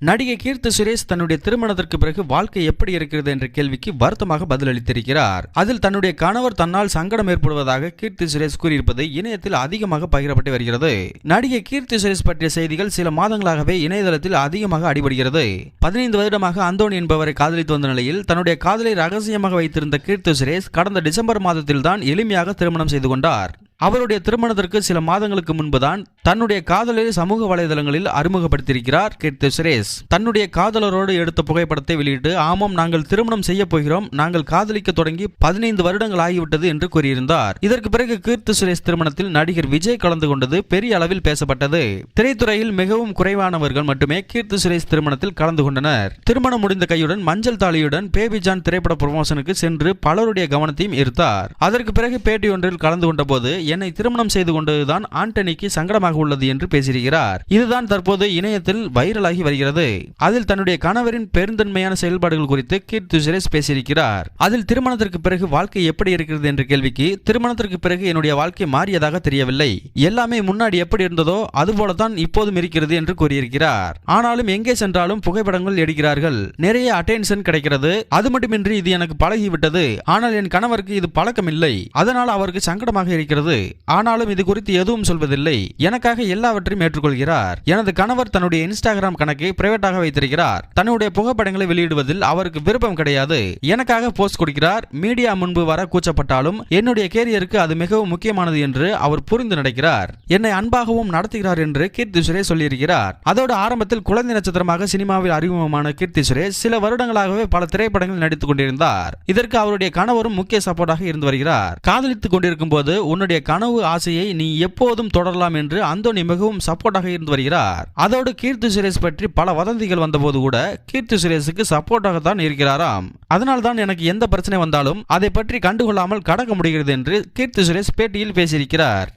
நடிகை கீர்த்தி சுரேஷ் தன்னுடைய திருமணத்திற்கு பிறகு வாழ்க்கை எப்படி இருக்கிறது என்ற கேள்விக்கு வருத்தமாக பதிலளித்திருக்கிறார். அதில் தன்னுடைய கணவர் தன்னால் சங்கடம் ஏற்படுவதாக கீர்த்தி சுரேஷ் கூறியிருப்பது இணையத்தில் அதிகமாக பகிரப்பட்டு வருகிறது. நடிகை கீர்த்தி சுரேஷ் பற்றிய செய்திகள் சில மாதங்களாகவே இணையதளத்தில் அதிகமாக அடிபடுகிறது. பதினைந்து வருடமாக அந்தோணி என்பவரை காதலித்து வந்த நிலையில் தன்னுடைய காதலை ரகசியமாக வைத்திருந்த கீர்த்தி சுரேஷ் கடந்த டிசம்பர் மாதத்தில் தான் எளிமையாக திருமணம் செய்து கொண்டார். அவருடைய திருமணத்திற்கு சில மாதங்களுக்கு முன்புதான் தன்னுடைய காதலை சமூக வலைதளங்களில் அறிமுகப்படுத்தியிருக்கிறார் கீர்த்தி சுரேஷ். தன்னுடைய காதலரோடு எடுத்த புகைப்படத்தை வெளியிட்டு ஆமாம் நாங்கள் திருமணம் செய்ய போகிறோம். நாங்கள் காதலிக்க தொடங்கி பதினைந்து வருடங்கள் ஆகிவிட்டது என்று கூறியிருந்தார். இதற்கு பிறகு கீர்த்தி சுரேஷ் திருமணத்தில் நடிகர் விஜய் கலந்து கொண்டது பெரிய அளவில் பேசப்பட்டது. திரைத்துறையில் மிகவும் குறைவானவர்கள் மட்டுமே கீர்த்தி சுரேஷ் திருமணத்தில் கலந்து கொண்டனர். திருமணம் முடிந்த கையுடன் மஞ்சள் தாலியுடன் பேபி ஜான் திரைப்பட ப்ரொமோஷனுக்கு சென்று பலருடைய கவனத்தையும் ஈர்த்தார். அதற்கு பிறகு பேட்டி ஒன்றில் கலந்து கொண்டபோது என்னை திருமணம் செய்து கொண்டதுதான் ஆண்டனிக்கு சங்கடமாக உள்ளது என்று பேசியிருக்கிறார். இதுதான் தற்போது இணையத்தில் வைரலாகி வருகிறது. அதில் தன்னுடைய கணவரின் பெருந்தன்மையான செயல்பாடுகள் குறித்து கீர்த்தி சுரேஷ் பேசியிருக்கிறார். அதில் திருமணத்திற்கு பிறகு வாழ்க்கை எப்படி இருக்கிறது என்ற கேள்விக்கு திருமணத்திற்கு பிறகு என்னுடைய வாழ்க்கை மாறியதாக தெரியவில்லை. எல்லாமே முன்னாடி எப்படி இருந்ததோ அதுபோலதான் இப்போதும் இருக்கிறது என்று கூறியிருக்கிறார். ஆனாலும் எங்கே சென்றாலும் புகைப்படங்கள் எடுக்கிறார்கள். நிறைய அட்டென்ஷன் கிடைக்கிறது. அது மட்டுமின்றி இது எனக்கு பழகிவிட்டது. ஆனால் என் கணவருக்கு இது பழக்கமில்லை. அதனால் அவருக்கு சங்கடமாக இருக்கிறது. ஆனாலும் இது குறித்து எதுவும் சொல்வதில்லை. எனக்கு எனக்காக எல்லாவற்றையும் ஏற்றுக்கொள்கிறார். எனது கணவர் தன்னுடைய இன்ஸ்டாகிராம் கணக்கை பிரைவேட்டாக வைத்திருக்கிறார். தன்னுடைய புகைப்படங்களை வெளியிடுவதில் அவருக்கு விருப்பம் கிடையாது. எனக்காக போஸ்ட் கொடுக்கிறார். மீடியா முன்பு வர கூச்சப்பட்டாலும் என்னுடைய கேரியருக்கு அது மிகவும் முக்கியமானது என்று அவர் புரிந்து நடக்கிறார். என்னை அன்பாகவும் நடத்துகிறார் என்று கீர்த்தி சுரேஷ் சொல்லியிருக்கிறார். அதோடு ஆரம்பத்தில் குழந்தை நட்சத்திரமாக சினிமாவில் அறிமுகமான கீர்த்தி சுரேஷ் சில வருடங்களாகவே பல திரைப்படங்கள் நடித்துக் கொண்டிருந்தார். இதற்கு அவருடைய கணவரும் முக்கிய சப்போர்ட்டாக இருந்து வருகிறார். காதலித்துக் கொண்டிருக்கும் போது உன்னுடைய கனவு ஆசையை நீ எப்போதும் தொடரலாம் என்று அந்தோனி மிகவும் சப்போர்ட்டாக இருந்து வருகிறார். அதோடு கீர்த்தி சுரேஷ் பற்றி பல வதந்திகள் வந்தபோது கூட கீர்த்தி சுரேஷுக்கு சப்போர்ட்டாக தான் இருக்கிறாராம். அதனால் தான் எனக்கு எந்த பிரச்சனை வந்தாலும் அதை பற்றி கண்டுகொள்ளாமல் கடக்க முடிகிறது என்று கீர்த்தி சுரேஷ் பேட்டியில் பேசியிருக்கிறார்.